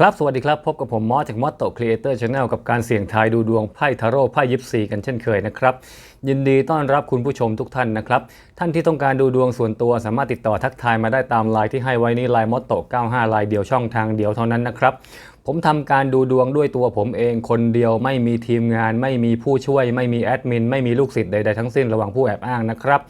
ครับ สวัสดีครับ พบกับผมมอสจากมอสโตครีเอเตอร์ชาแนลกับการเสี่ยงทายดูดวงไพ่ทาโร่ไพ่ยิปซีกันเช่นเคยนะครับ ยินดีต้อนรับคุณผู้ชมทุกท่านนะครับ ท่านที่ต้องการดูดวงส่วนตัวสามารถติดต่อทักทายมาได้ตามไลน์ที่ให้ไว้นี้ไลน์มอสโต95ไลน์เดียวช่องทางเดียวเท่านั้นนะครับ ผมทำการดูดวงด้วยตัวผมเองคนเดียวไม่มีทีมงาน ไม่มีผู้ช่วย ไม่มีแอดมิน ไม่มีลูกศิษย์ใดๆทั้งสิ้นระหว่างผู้แอบอ้างนะครับ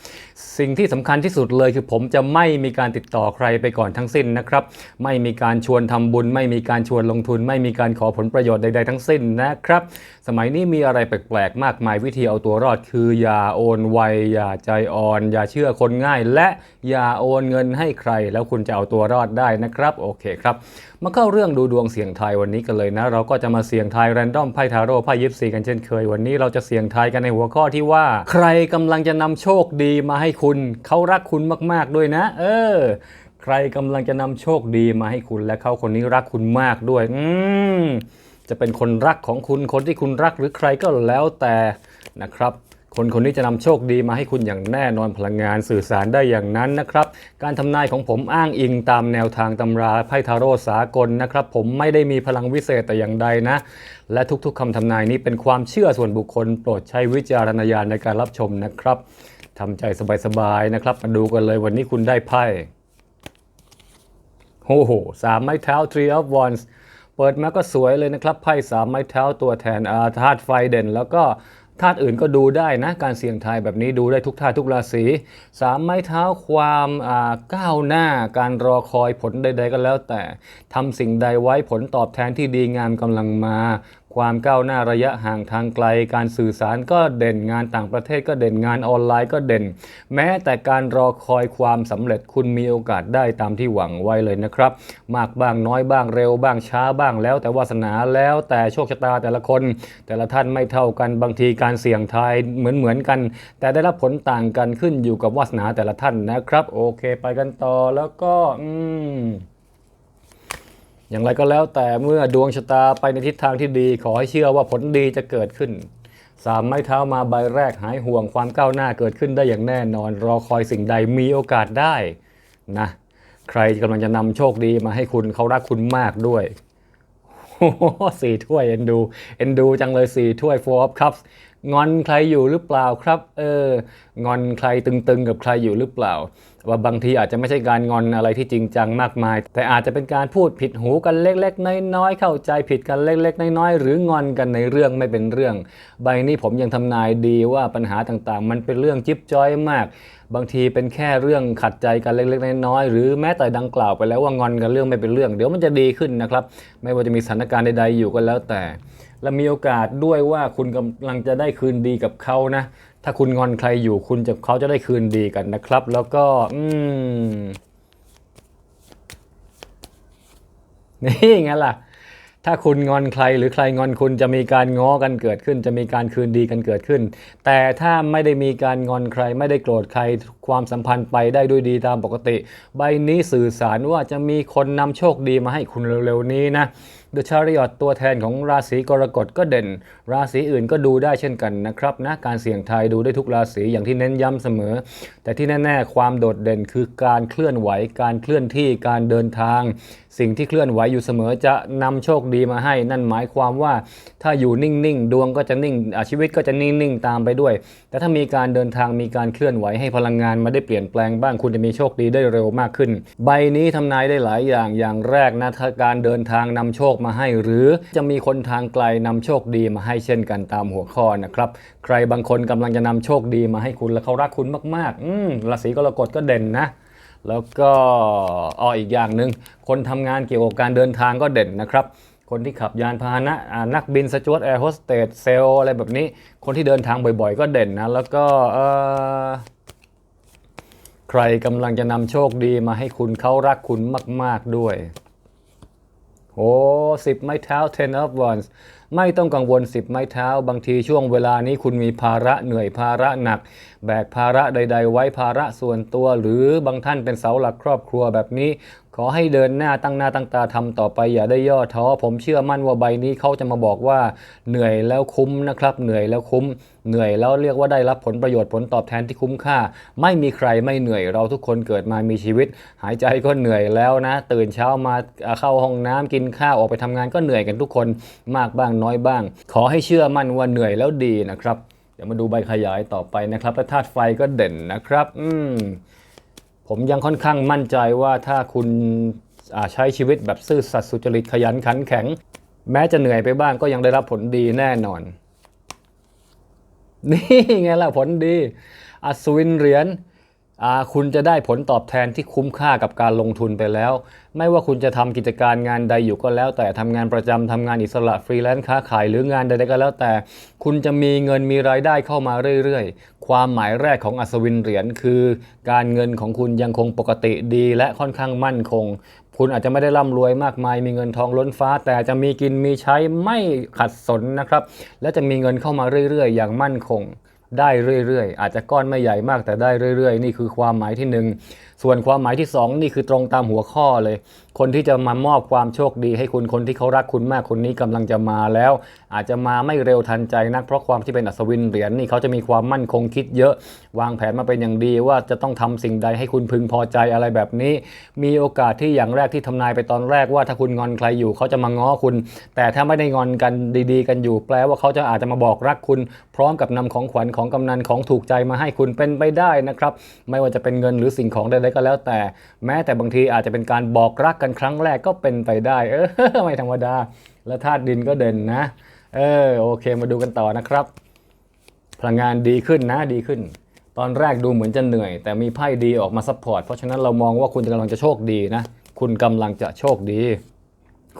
สิ่งที่สำคัญที่สุดเลยคือผมจะไม่มีการติดต่อใครไปก่อนทั้งสิ้นนะครับ ไม่มีการชวนทำบุญ ไม่มีการชวนลงทุน ไม่มีการขอผลประโยชน์ใดๆทั้งสิ้นนะครับ สมัยนี้มีอะไรแปลกๆมากมายวิธีเอาตัวรอด คืออย่าโอนไวอย่าใจอ่อน อย่าเชื่อคนง่าย และอย่าโอนเงินให้ใคร แล้วคุณจะเอาตัวรอดได้นะครับ โอเคครับมาเข้าเรื่องดูดวงเสียงทายวันนี้กันเลยนะ เราก็จะมาเสียงทายแรนดอมไพ่ทาโร่ไพ่ยิปซีกันเช่นเคย วันนี้เราจะเสียงทายกันในหัวข้อที่ว่า ใครกำลังจะนำโชคดีมาให้คุณ เขารักคุณมาก ๆด้วยนะ เออ ใครกำลังจะนำโชคดีมาให้คุณ และเขาคนนี้รักคุณมากด้วย อืมจะเป็นคนรักของคุณคนที่คุณรักหรือใครก็แล้วแต่นะครับ คนคนนี้จะนำโชคดีมาให้คุณอย่างแน่นอนพลังงานสื่อสารได้อย่างนั้นนะครับ การทำนายของผมอ้างอิงตามแนวทางตำราไพ่ทาโร่สากลนะครับ ผมไม่ได้มีพลังวิเศษแต่อย่างใดนะ และทุกๆคำทำนายนี้เป็นความเชื่อส่วนบุคคล โปรดใช้วิจารณญาณในการรับชมนะครับทำใจสบายๆนะครับ มาดูกันเลยวันนี้คุณได้ไพ่โอ้โหสามไม้เท้า three of wands เปิดมาก็สวยเลยนะครับไพ่สามไม้เท้าตัวแทนอาธาตุไฟเด่น แล้วก็ ธาตุอื่นก็ดูได้นะ การเสี่ยงทายแบบนี้ดูได้ทุกธาตุทุกราศีสามไม้เท้าความก้าวหน้า การรอคอยผลใด ๆ ก็แล้วแต่ทำสิ่งใดไว้ผลตอบแทนที่ดีงามกำลังมา ความก้าวหน้าระยะห่างทางไกล การสื่อสารก็เด่นงานต่างประเทศก็เด่นงานออนไลน์ก็เด่น แม้แต่การรอคอยความสำเร็จคุณมีโอกาสได้ตามที่หวังไว้เลยนะครับ มากบ้างน้อยบ้างเร็วบ้างช้าบ้างแล้วแต่วาสนาแล้วแต่โชคชะตาแต่ละคน แต่ละท่านไม่เท่ากันบางทีการเสี่ยงทายเหมือนเหมือนกัน แต่ได้รับผลต่างกันขึ้นอยู่กับวาสนาแต่ละท่านนะครับ โอเค ไปกันต่อแล้วก็อืม อย่างไรก็แล้วแต่เมื่อดวงชะตาไปในทิศทางที่ดี ขอให้เชื่อว่าผลดีจะเกิดขึ้นสามไม้เท้ามาใบแรกหายห่วงความก้าวหน้าเกิดขึ้นได้อย่างแน่นอน รอคอยสิ่งใดมีโอกาสได้นะใครกำลังจะนำโชคดีมาให้คุณเขารักคุณมากด้วยโอ้สี่ถ้วยเอ็นดูเอ็นดูจังเลยสี่ถ้วย four of cups งอนใครอยู่หรือเปล่าครับ เออ งอนใครตึงๆ กับใครอยู่หรือเปล่า ว่าบางทีอาจจะไม่ใช่การงอนอะไรที่จริงจังมากมาย แต่อาจจะเป็นการพูดผิดหูกันเล็กๆ น้อยๆ เข้าใจผิดกันเล็กๆ น้อยๆ หรืองอนกันในเรื่องไม่เป็นเรื่อง ใบนี้ผมยังทำนายดีว่าปัญหาต่างๆ มันเป็นเรื่องจิ๊บจ้อยมาก บางทีเป็นแค่เรื่องขัดใจกันเล็กๆ น้อยๆ หรือแม้แต่ดังกล่าวไปแล้วว่างอนกันเรื่องไม่เป็นเรื่อง เดี๋ยวมันจะดีขึ้นนะครับ ไม่ว่าจะมีสถานการณ์ใดๆ อยู่ก็แล้วแต่ และมีโอกาสด้วยว่าคุณกำลังจะได้คืนดีกับเขานะ ถ้าคุณงอนใครอยู่คุณจะเขาจะได้คืนดีกันนะครับ แล้วก็อืมนี่ไงล่ะ ถ้าคุณงอนใครหรือใครงอนคุณจะมีการง้อกันเกิดขึ้น จะมีการคืนดีกันเกิดขึ้น แต่ถ้าไม่ได้มีการงอนใคร ไม่ได้โกรธใคร ความสัมพันธ์ไปได้ด้วยดีตามปกติ ใบนี้สื่อสารว่าจะมีคนนำโชคดีมาให้คุณเร็วๆนี้นะ The Chariot ตัวแทนของราศีกรกฎก็เด่น ราศีอื่นก็ดูได้เช่นกันนะครับนะการเสี่ยงทายดูได้ทุกราศีอย่างที่เน้นย้ำเสมอ แต่ที่แน่ๆ ความโดดเด่นคือการเคลื่อนไหว การเคลื่อนที่การเดินทาง สิ่งที่เคลื่อนไหวอยู่เสมอจะนำโชคดีมาให้ นั่นหมายความว่าถ้าอยู่นิ่งๆ ดวงก็จะนิ่งชีวิตก็จะนิ่งๆ ตามไปด้วย แต่ถ้ามีการเดินทางมีการเคลื่อนไหวให้พลังงานมาได้เปลี่ยนแปลงบ้างคุณจะมีโชคดีได้เร็วมากขึ้น ใบนี้ทำนายได้หลายอย่างอย่างแรกนะาการเดินทางนำโชคมาให้ หรือจะมีคนทางไกลนำโชคดีมาให้เช่นกันตามหัวข้อนะครับใครบางคนกำลังจะนำโชคดีมาให้คุณและเขารักคุณมากๆอืมราศีกรกฎก็เด่นนะแล้วก็อ้ออีกอย่างหนึ่งคนทำงานเกี่ยวกับการเดินทางก็เด่นนะครับ คนที่ขับยานพาหนะนักบินสจวตแอร์โฮสเตสเซลอะไรแบบนี้ คนที่เดินทางบ่อยๆ ก็เด่นนะ แล้วก็ ใครกำลังจะนำโชคดีมาให้คุณเขารักคุณมาก ๆด้วย โอ้สิบไม้เท้า ten of wands ไม่ต้องกังวลสิบไม้เท้า บางทีช่วงเวลานี้คุณมีภาระเหนื่อยภาระหนัก แบกภาระใด ๆ ไว้ภาระส่วนตัว หรือบางท่านเป็นเสาหลักครอบครัวแบบนี้ ขอให้เดินหน้าตั้งหน้าตั้งตาทำต่อไปอย่าได้ย่อท้อ ผมเชื่อมั่นว่าใบนี้เขาจะมาบอกว่าเหนื่อยแล้วคุ้มนะครับ เหนื่อยแล้วคุ้ม เหนื่อยแล้วเรียกว่าได้รับผลประโยชน์ผลตอบแทนที่คุ้มค่า ไม่มีใครไม่เหนื่อยเราทุกคนเกิดมามีชีวิต หายใจก็เหนื่อยแล้วนะ ตื่นเช้ามาเข้าห้องน้ำกินข้าวออกไปทำงานก็เหนื่อยกันทุกคนมากบ้างน้อยบ้าง ขอให้เชื่อมั่นว่าเหนื่อยแล้วดีนะครับเดี๋ยวมาดูใบขยายต่อไปนะครับและธาตุไฟก็เด่นนะครับ อืม ผมยังค่อนข้างมั่นใจว่าถ้าคุณใช้ชีวิตแบบซื่อสัตย์สุจริตขยันขันแข็ง แม้จะเหนื่อยไปบ้างก็ยังได้รับผลดีแน่นอน นี่ไงล่ะผลดี อัศวินเหรียญ คุณจะได้ผลตอบแทนที่คุ้มค่ากับการลงทุนไปแล้ว ไม่ว่าคุณจะทำกิจการงานใดอยู่ก็แล้ว แต่ทำงานประจำทำงานอิสระฟรีแลนซ์ค้าขายหรืองานใดๆก็แล้วแต่ คุณจะมีเงินมีรายได้เข้ามาเรื่อยๆ ความหมายแรกของอัศวินเหรียญคือ การเงินของคุณยังคงปกติดี และค่อนข้างมั่นคง คุณอาจจะไม่ได้ร่ำรวยมากมาย มีเงินทองล้นฟ้า แต่จะมีกินมีใช้ไม่ขัดสนนะครับ และจะมีเงินเข้ามาเรื่อยๆ อย่างมั่นคง ได้เรื่อยๆ อาจจะก้อนไม่ใหญ่มากแต่ได้เรื่อยๆ นี่คือความหมายที่หนึ่งส่วนความหมายที่สองนี่คือตรงตามหัวข้อเลย คนที่จะมามอบความโชคดีให้คุณคนที่เขารักคุณมากคนนี้กำลังจะมาแล้ว อาจจะมาไม่เร็วทันใจนัก เพราะความที่เป็นอัศวินเหรียญนี่เขาจะมีความมั่นคงคิดเยอะ วางแผนมาเป็นอย่างดีว่าจะต้องทำสิ่งใดให้คุณพึงพอใจอะไรแบบนี้ มีโอกาสที่อย่างแรกที่ทำนายไปตอนแรกว่าถ้าคุณงอนใครอยู่เขาจะมาง้อคุณ แต่ถ้าไม่ได้งอนกันดีๆ กันอยู่แปลว่าเขาจะอาจจะมาบอกรักคุณ พร้อมกับนำของขวัญของกำนันของถูกใจมาให้คุณเป็นไปได้นะครับ ไม่ว่าจะเป็นเงินหรือสิ่งของใดๆก็แล้วแต่ แม้แต่บางทีอาจจะเป็นการบอกรักกันครั้งแรกก็เป็นไปได้ เออไม่ธรรมดา และธาตุดินก็เด่นนะ เออโอเคมาดูกันต่อนะครับ พลังงานดีขึ้นนะดีขึ้น ตอนแรกดูเหมือนจะเหนื่อย แต่มีไพ่ดีออกมาซัพพอร์ตเพราะฉะนั้นเรามองว่าคุณกำลังจะโชคดีนะ คุณกำลังจะโชคดี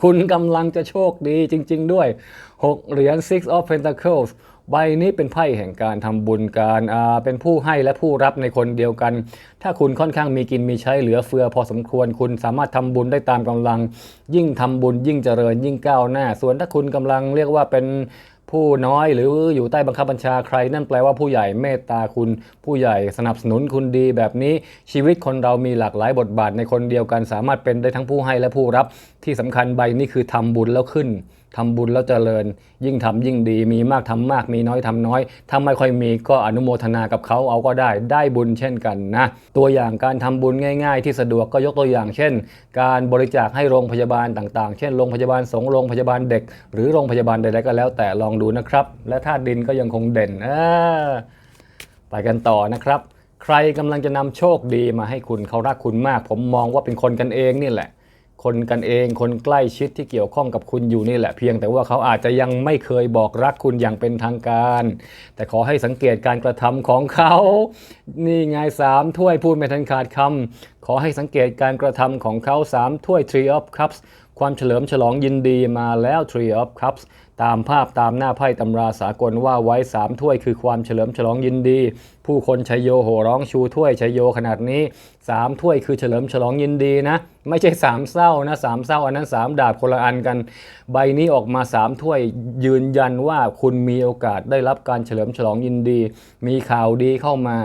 คุณกำลังจะโชคดีจริง ๆ ด้วย 6 เหรียญ Six of Pentacles ใบนี้เป็นไพ่แห่งการทำบุญการเป็นผู้ให้และผู้รับในคนเดียวกัน ถ้าคุณค่อนข้างมีกินมีใช้เหลือเฟือ พอสมควรคุณสามารถทำบุญได้ตามกำลัง ยิ่งทำบุญยิ่งเจริญยิ่งก้าวหน้า ส่วนถ้าคุณกำลังเรียกว่าเป็นผู้น้อยหรืออยู่ใต้บังคับบัญชาใคร นั่นแปลว่าผู้ใหญ่เมตตาคุณ ผู้ใหญ่สนับสนุนคุณดีแบบนี้ชีวิตคนเรามีหลากหลายบทบาทในคนเดียวกัน สามารถเป็นได้ทั้งผู้ให้และผู้รับที่สำคัญใบนี้คือทำบุญแล้วขึ้น ทำบุญแล้วเจริญ ยิ่งทำยิ่งดี มีมากทำมาก มีน้อยทำน้อยถ้าไม่ค่อยมีก็อนุโมทนากับเขาเอาก็ได้ ได้บุญเช่นกันนะ ตัวอย่างการทำบุญง่ายๆ ที่สะดวกก็ยกตัวอย่าง เช่น การบริจาคให้โรงพยาบาลต่างๆ เช่นโรงพยาบาลสงฆ์โรงพยาบาลเด็ก หรือโรงพยาบาลใดๆก็แล้วแต่ลองดูนะครับ และธาตุดินก็ยังคงเด่นไปกันต่อนะครับ ใครกำลังจะนำโชคดีมาให้คุณเขารักคุณมาก ผมมองว่าเป็นคนกันเองนี่แหละ คนกันเอง คนใกล้ชิดที่เกี่ยวข้องกับคุณอยู่นี่แหละเพียง แต่ว่าเขาอาจจะยังไม่เคยบอกรักคุณอย่างเป็นทางการ แต่ขอให้สังเกตการกระทำของเขา นี่ไงสามถ้วยพูดไม่ทันขาดคำขอให้สังเกตการกระทำของเขาสามถ้วย Tree of Cups ความเฉลิมฉลองยินดีมาแล้ว Tree of Cups ตามภาพตามหน้าไพ่ตำราสากลว่าไว้สามถ้วยคือความเฉลิมฉลองยินดี ผู้คนชัยโยโห่ร้องชูถ้วยชัยโยขนาดนี้สามถ้วยคือเฉลิมฉลองยินดีนะ ไม่ใช่สามเศร้านะสามเศร้าอันนั้นสามดาบคนละอันกัน ใบนี้ออกมาสามถ้วยยืนยันว่าคุณมีโอกาสได้รับการเฉลิมฉลองยินดี มีข่าวดีเข้ามา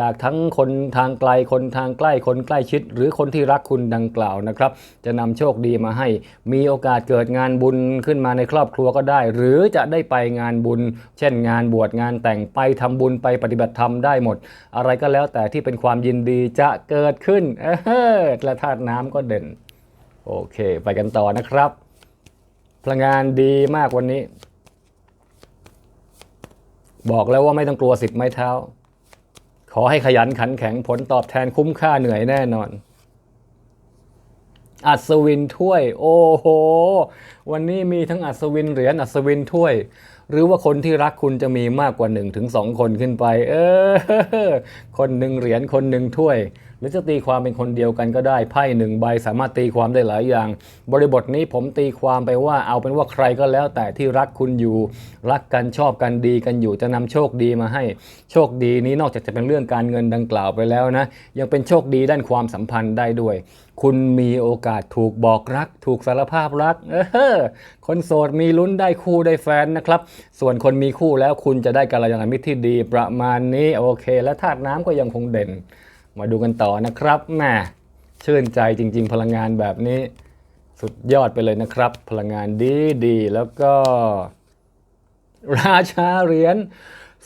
จากทั้งคนทางไกลคนทางใกล้คนใกล้ชิด หรือคนที่รักคุณดังกล่าวนะครับ จะนำโชคดีมาให้ มีโอกาสเกิดงานบุญขึ้นมาในครอบครัวก็ได้ หรือจะได้ไปงานบุญ เช่นงานบวชงานแต่งไปทำบุญไปปฏิบัติธรรมได้หมด อะไรก็แล้วแต่ที่เป็นความยินดีจะเกิดขึ้นเออและธาตุน้ำก็เด่น โอเค ไปกันต่อนะครับ พลังงานดีมากวันนี้ บอกแล้วว่าไม่ต้องกลัวสิบไม้เท้า ขอให้ขยันขันแข็งผลตอบแทนคุ้มค่าเหนื่อยแน่นอน อัศวินถ้วย โอ้โห วันนี้มีทั้งอัศวินเหรียญอัศวินถ้วย หรือว่าคนที่รักคุณจะมีมากกว่า1นถึงสคนขึ้นไป เออ คนหนึ่งเหรียญคนหนึ่งถ้วย หรือจะตีความเป็นคนเดียวกันก็ได้ไพ่หนึ่งใบสามารถตีความได้หลายอย่าง บริบทนี้ผมตีความไปว่าเอาเป็นว่าใครก็แล้วแต่ที่รักคุณอยู่ รักกันชอบกันดีกันอยู่จะนำโชคดีมาให้ โชคดีนี้นอกจากจะเป็นเรื่องการเงินดังกล่าวไปแล้วนะ ยังเป็นโชคดีด้านความสัมพันธ์ได้ด้วย คุณมีโอกาสถูกบอกรัก ถูกสารภาพรักเออคนโสดมีลุ้นได้คู่ได้แฟนนะครับ ส่วนคนมีคู่แล้วคุณจะได้กัลยาณมิตรที่ดีประมาณนี้โอเค และธาตุน้ำก็ยังคงเด่น มาดูกันต่อนะครับแหมชื่นใจจริง ๆ พลังงานแบบนี้สุดยอดไปเลยนะครับ พลังงานดีดีๆแล้วก็ ราชาเหรียญ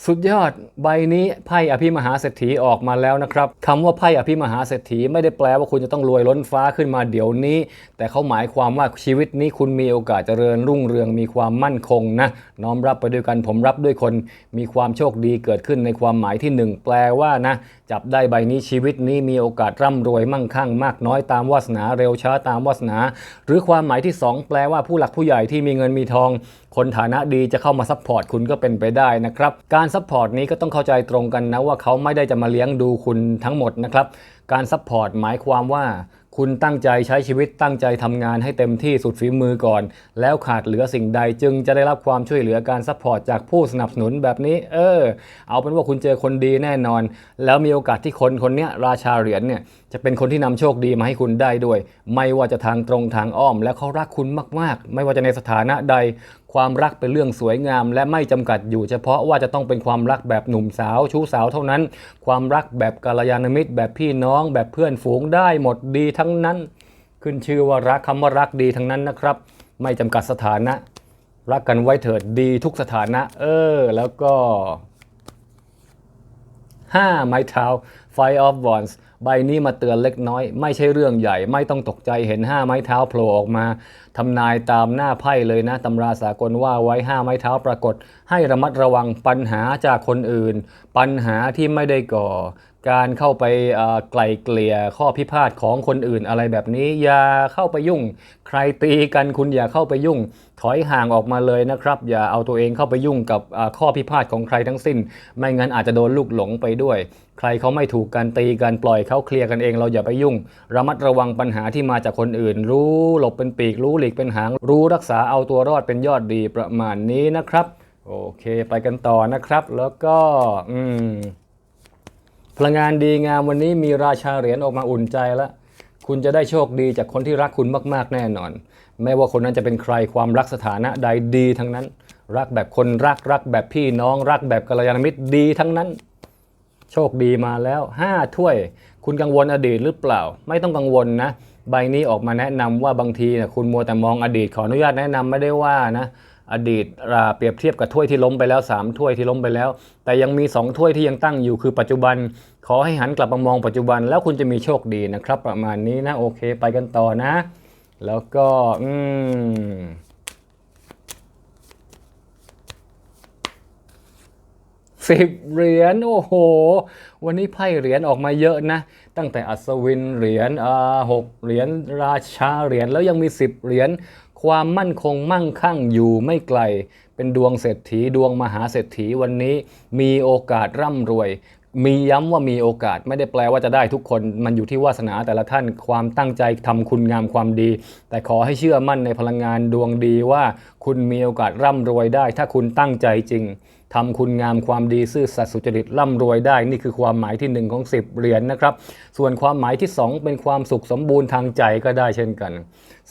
สุดยอดใบนี้ไพ่อภิมหาเศรษฐีออกมาแล้วนะครับคำว่าไพ่อภิมหาเศรษฐีไม่ได้แปลว่าคุณจะต้องรวยล้นฟ้าขึ้นมาเดี๋ยวนี้ แต่เขาหมายความว่าชีวิตนี้คุณมีโอกาสเจริญรุ่งเรืองมีความมั่นคงนะน้อมรับไปด้วยกันผมรับด้วยคนมีความโชคดีเกิดขึ้นในความหมายที่หนึ่งแปลว่านะจับได้ใบนี้ชีวิตนี้มีโอกาสร่ำรวยมั่งคั่ง มากน้อยตามวาสนาเร็วช้าตามวาสนา หรือความหมายที่สองแปลว่าผู้หลักผู้ใหญ่ที่มีเงินมีทอง คนฐานะดีจะเข้ามาซัพพอร์ตคุณก็เป็นไปได้นะครับการการซัพพอร์ตนี้ก็ต้องเข้าใจตรงกันนะว่าเขาไม่ได้จะมาเลี้ยงดูคุณทั้งหมดนะครับ การซัพพอร์ตหมายความว่า คุณตั้งใจใช้ชีวิตตั้งใจทำงานให้เต็มที่สุดฝีมือก่อน แล้วขาดเหลือสิ่งใดจึงจะได้รับความช่วยเหลือการซัพพอร์ตจากผู้สนับสนุนแบบนี้ เออ เอาเป็นว่าคุณเจอคนดีแน่นอน แล้วมีโอกาสที่คนคนเนี้ยราชาเหรียญเนี่ยจะเป็นคนที่นำโชคดีมาให้คุณได้ด้วย ไม่ว่าจะทางตรงทางอ้อม และเขารักคุณมาก ๆ ไม่ว่าจะในสถานะใด ความรักเป็นเรื่องสวยงาม และไม่จำกัดอยู่เฉพาะว่าจะต้องเป็นความรักแบบหนุ่มสาวชู้สาวเท่านั้น ความรักแบบกัลยาณมิตร แบบพี่น้อง แบบเพื่อนฝูงได้หมดดีทั้งนั้น ขึ้นชื่อว่ารักคำว่ารักดีทั้งนั้นนะครับ ไม่จำกัดสถานะ รักกันไว้เถิดดีทุกสถานะ เออ แล้วก็ 5 ไม้เท้า Five of Wands ใบนี้มาเตือนเล็กน้อย ไม่ใช่เรื่องใหญ่ไม่ต้องตกใจเห็น5ไม้เท้าโผล่ออกมาทำนายตามหน้าไพ่เลยนะตำราสากลว่าไว้5ไม้เท้าปรากฏ ให้ระมัดระวังปัญหาจากคนอื่น ปัญหาที่ไม่ได้ก่อ การเข้าไปไกลเกลี่ยข้อพิพาทของคนอื่นอะไรแบบนี้ อย่าเข้าไปยุ่ง ใครตีกันคุณอย่าเข้าไปยุ่ง ถอยห่างออกมาเลยนะครับ อย่าเอาตัวเองเข้าไปยุ่งกับข้อพิพาทของใครทั้งสิ้น ไม่งั้นอาจจะโดนลูกหลงไปด้วย ใครเขาไม่ถูกกันตีกันปล่อยเขาเคลียร์กันเอง เราอย่าไปยุ่ง ระมัดระวังปัญหาที่มาจากคนอื่น รู้หลบเป็นปีกรู้หลีกเป็นหาง รู้รักษาเอาตัวรอดเป็นยอดดีประมาณนี้นะครับ โอเค ไปกันต่อนะครับ แล้วก็ อืม พลังงานดีงามวันนี้มีราชาเหรียญออกมาอุ่นใจแล้ว คุณจะได้โชคดีจากคนที่รักคุณมากๆแน่นอน ไม่ว่าคนนั้นจะเป็นใครความรักสถานะใดดีทั้งนั้น รักแบบคนรักรักแบบพี่น้องรักแบบกัลยาณมิตรดีทั้งนั้น โชคดีมาแล้ว 5 ถ้วย คุณกังวลอดีตหรือเปล่า ไม่ต้องกังวลนะ ใบนี้ออกมาแนะนำว่าบางทีนะคุณมัวแต่มองอดีตขออนุญาตแนะนำไม่ได้ว่านะ อดีตเปรียบเทียบกับถ้วยที่ล้มไปแล้ว 3 ถ้วยที่ล้มไปแล้ว แต่ยังมี 2 ถ้วยที่ยังตั้งอยู่คือปัจจุบัน ขอให้หันกลับมามองปัจจุบันแล้วคุณจะมีโชคดีนะครับ ประมาณนี้นะโอเคไปกันต่อนะ แล้วก็อืมสิบเหรียญโอ้โห วันนี้ไพ่เหรียญออกมาเยอะนะ ตั้งแต่อัศวินเหรียญอ่าหกเหรียญราชาเหรียญแล้วยังมีสิบเหรียญ ความมั่นคงมั่งคั่งอยู่ไม่ไกล เป็นดวงเศรษฐีดวงมหาเศรษฐีวันนี้มีโอกาสร่ำรวย มีย้ำว่ามีโอกาสไม่ได้แปลว่าจะได้ทุกคน มันอยู่ที่วาสนาแต่ละท่านความตั้งใจทำคุณงามความดี แต่ขอให้เชื่อมั่นในพลังงานดวงดีว่า คุณมีโอกาสร่ำรวยได้ ถ้าคุณตั้งใจจริงทำคุณงามความดีซื่อสัตย์สุจริตร่ำรวยได้ นี่คือความหมายที่ 1 ของ 10 เหรียญนนะครับ ส่วนความหมายที่ 2 เป็นความสุขสมบูรณ์ทางใจก็ได้เช่นกัน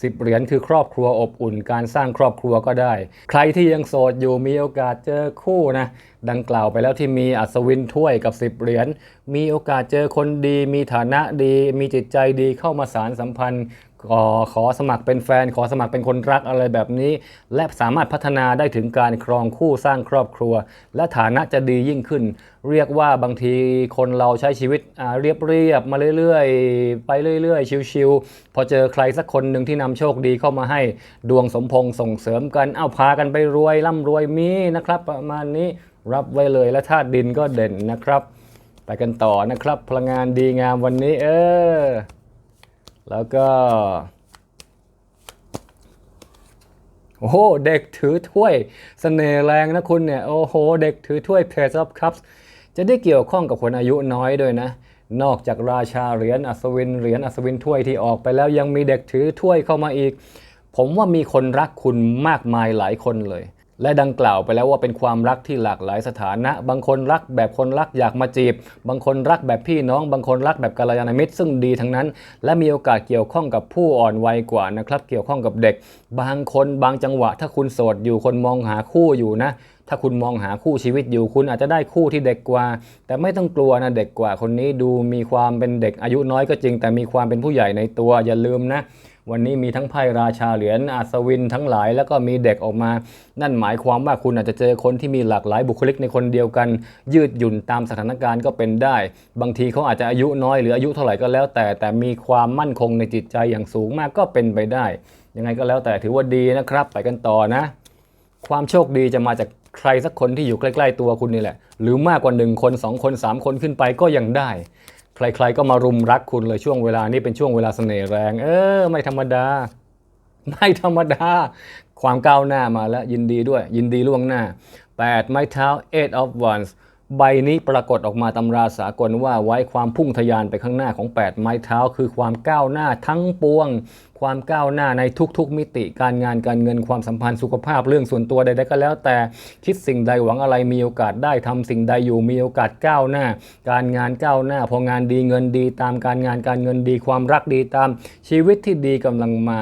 10 เหรียญคือครอบครัวอบอุ่น การสร้างครอบครัวก็ได้ ใครที่ยังโสดอยู่มีโอกาสเจอคู่นะดังกล่าวไปแล้วที่มีอัศวินถ้วยกับ 10 เหรียญมีโอกาสเจอคนดี มีฐานะดี มีจิตใจดีเข้ามาสารสัมพันธ์ขอขอสมัครเป็นแฟน ขอสมัครเป็นคนรักอะไรแบบนี้ และสามารถพัฒนาได้ถึงการครองคู่สร้างครอบครัว และฐานะจะดียิ่งขึ้น เรียกว่าบางทีคนเราใช้ชีวิตเรียบเรียบมาเรื่อยๆ ไปเรื่อย ๆ ชิวๆพอเจอใครสักคนหนึ่งที่นำโชคดีเข้ามาให้ดวงสมพงษ์ส่งเสริมกันเอาพากันไปรวยร่ำรวยมีนะครับ ประมาณนี้รับไว้เลยและธาตุดินก็เด่นนะครับ ไปกันต่อนะครับ พลังงานดีงามวันนี้ เออ แล้วก็ โอ้โห เด็กถือถ้วยเสน่ห์แรงนะคุณเนี่ย โอ้โห เด็กถือถ้วย Page of Cups จะได้เกี่ยวข้องกับคนอายุน้อยด้วยนะ นอกจากราชาเหรียญอัศวินเหรียญอัศวินถ้วยที่ออกไปแล้วยังมีเด็กถือถ้วยเข้ามาอีก ผมว่ามีคนรักคุณมากมายหลายคนเลย และดังกล่าวไปแล้วว่าเป็นความรักที่หลากหลายสถานะ บางคนรักแบบคนรักอยากมาจีบ บางคนรักแบบพี่น้อง บางคนรักแบบกัลยาณมิตรซึ่งดีทั้งนั้น และมีโอกาสเกี่ยวข้องกับผู้อ่อนวัยกว่านะครับ เกี่ยวข้องกับเด็ก บางคนบางจังหวะ ถ้าคุณโสดอยู่คนมองหาคู่อยู่นะถ้าคุณมองหาคู่ชีวิตอยู่คุณอาจจะได้คู่ที่เด็กกว่า แต่ไม่ต้องกลัวนะเด็กกว่าคนนี้ดูมีความเป็นเด็กอายุน้อยก็จริง แต่มีความเป็นผู้ใหญ่ในตัวอย่าลืมนะ วันนี้มีทั้งไพ่ราชาเหรียญอัศวินทั้งหลาย แล้วก็มีเด็กออกมา นั่นหมายความว่าคุณอาจจะเจอคนที่มีหลากหลายบุคลิกในคนเดียวกัน ยืดหยุ่นตามสถานการณ์ก็เป็นได้ บางทีเขาอาจจะอายุน้อยหรืออายุเท่าไหร่ก็แล้ว แต่แต่มีความมั่นคงในจิตใจอย่างสูงมากก็เป็นไปได้ ยังไงก็แล้วแต่ถือว่าดีนะครับ ไปกันต่อนะ ความโชคดีจะมาจากใครสักคนที่อยู่ใกล้ ๆ ตัวคุณนี่แหละ หรือมากกว่าหนึ่งคนสองคนสามคนขึ้นไปก็ยังได้ ใครๆก็มารุมรักคุณเลยช่วงเวลานี้เป็นช่วงเวลาเสน่ห์แรง เออ ไม่ธรรมดา ไม่ธรรมดา ความก้าวหน้ามาแล้วยินดีด้วย ยินดีล่วงหน้า 8 ไม้เท้า eight of wands ใบนี้ปรากฏออกมาตำราสากลว่าไว้ความพุ่งทะยานไปข้างหน้าของ 8 ไม้เท้า คือความก้าวหน้าทั้งปวง ความก้าวหน้าในทุกๆ มิติการงานการเงินความสัมพันธ์สุขภาพเรื่องส่วนตัวใดๆก็แล้ว แต่คิดสิ่งใดหวังอะไรมีโอกาสได้ทำสิ่งใดอยู่มีโอกาสก้าวหน้า การงานก้าวหน้า พองานดีเงินดี ตามการงานการเงินดี ความรักดีตามชีวิตที่ดีกำลังมา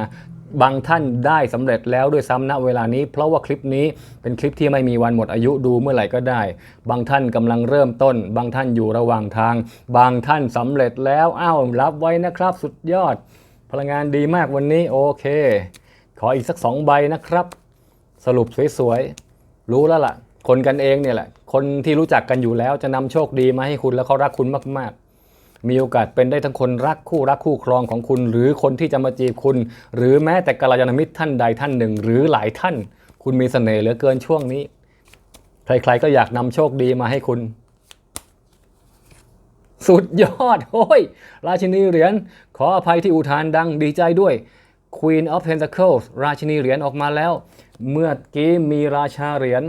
บางท่านได้สำเร็จแล้วด้วยซ้ำณเวลานี้ เพราะว่าคลิปนี้เป็นคลิปที่ไม่มีวันหมดอายุดูเมื่อไหร่ก็ได้ บางท่านกำลังเริ่มต้น บางท่านอยู่ระหว่างทาง บางท่านสำเร็จแล้วอ้าวรับไว้นะครับ สุดยอด พลังงานดีมากวันนี้โอเค ขออีกสักสองใบนะครับ สรุปสวยๆรู้แล้วล่ะ คนกันเองเนี่ยแหละคนที่รู้จักกันอยู่แล้วจะนำโชคดีมาให้คุณแล้วเขารักคุณมากๆ มีโอกาสเป็นได้ทั้งคนรักคู่รักคู่ครองของคุณ หรือคนที่จะมาจีบคุณ หรือแม้แต่กัลยาณมิตรท่านใดท่านหนึ่ง หรือหลายท่าน คุณมีเสน่ห์เหลือเกินช่วงนี้ ใครๆก็อยากนำโชคดีมาให้คุณ สุดยอดโอ้ย ราชินีเหรียญขออภัยที่อุทานดังดีใจด้วย Queen of Pentacles ราชินีเหรียญออกมาแล้ว เมื่อกี้มีราชาเหรียญ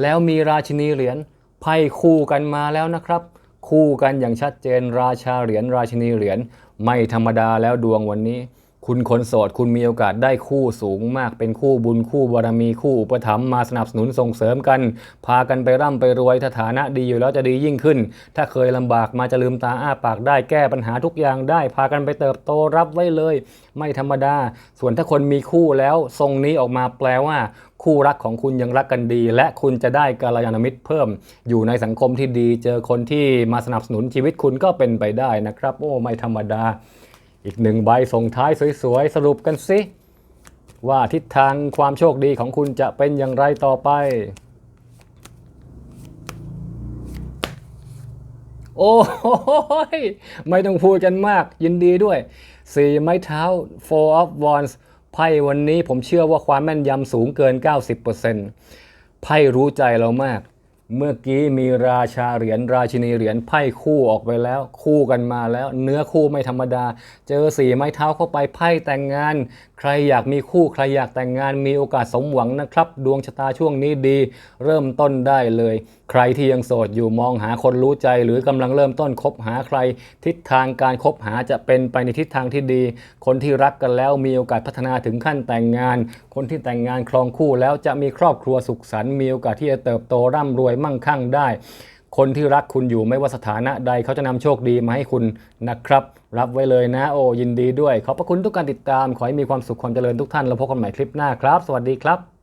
แล้วมีราชินีเหรียญไพ่คู่กันมาแล้วนะครับ คู่กันอย่างชัดเจนราชาเหรียญราชินีเหรียญไม่ธรรมดาแล้วดวงวันนี้ คุณคนโสดคุณมีโอกาสได้คู่สูงมากเป็นคู่บุญคู่บารมีคู่อุปถัมภ์มาสนับสนุนส่งเสริมกัน พากันไปร่ำไปรวยถ้าฐานะดีอยู่แล้วจะดียิ่งขึ้น ถ้าเคยลำบากมาจะลืมตาอ้าปากได้แก้ปัญหาทุกอย่างได้ พากันไปเติบโตรับไว้เลย ไม่ธรรมดา ส่วนถ้าคนมีคู่แล้วทรงนี้ออกมาแปลว่า คู่รักของคุณยังรักกันดี และคุณจะได้กาลยาณมิตรเพิ่ม อยู่ในสังคมที่ดี เจอคนที่มาสนับสนุนชีวิตคุณก็เป็นไปได้นะครับ โอ้ไม่ธรรมดา อีกหนึ่งใบส่งท้ายสวยๆ สรุปกันสิ ว่าทิศทางความโชคดีของคุณจะเป็นอย่างไรต่อไป โอ้ยไม่ต้องพูดกันมากยินดีด้วยสี่ไม้เท้า four of wands ไพ่วันนี้ผมเชื่อว่าความแม่นยำสูงเกิน 90%ไพ่รู้ใจเรามาก เมื่อกี้มีราชาเหรียญราชินีเหรียญไพ่คู่ออกไปแล้ว คู่กันมาแล้ว เนื้อคู่ไม่ธรรมดา เจอสี่ไม้เท้าเข้าไปไพ่แต่งงาน ใครอยากมีคู่ใครอยากแต่งงานมีโอกาสสมหวังนะครับ ดวงชะตาช่วงนี้ดี เริ่มต้นได้เลยใครที่ยังโสดอยู่มองหาคนรู้ใจ หรือกำลังเริ่มต้นคบหาใคร ทิศทางการคบหาจะเป็นไปในทิศทางที่ดี คนที่รักกันแล้วมีโอกาสพัฒนาถึงขั้นแต่งงาน คนที่แต่งงานครองคู่แล้วจะมีครอบครัวสุขสันต์มีโอกาสที่จะเติบโตร่ำรวยมั่งคั่งได้คนที่รักคุณอยู่ไม่ว่าสถานะใดเขาจะนำโชคดีมาให้คุณนะครับ รับไว้เลยนะ โอ้ยินดีด้วย ขอบพระคุณทุกการติดตาม ขอให้มีความสุขความเจริญทุกท่าน แล้วพบกันใหม่คลิปหน้าครับ สวัสดีครับ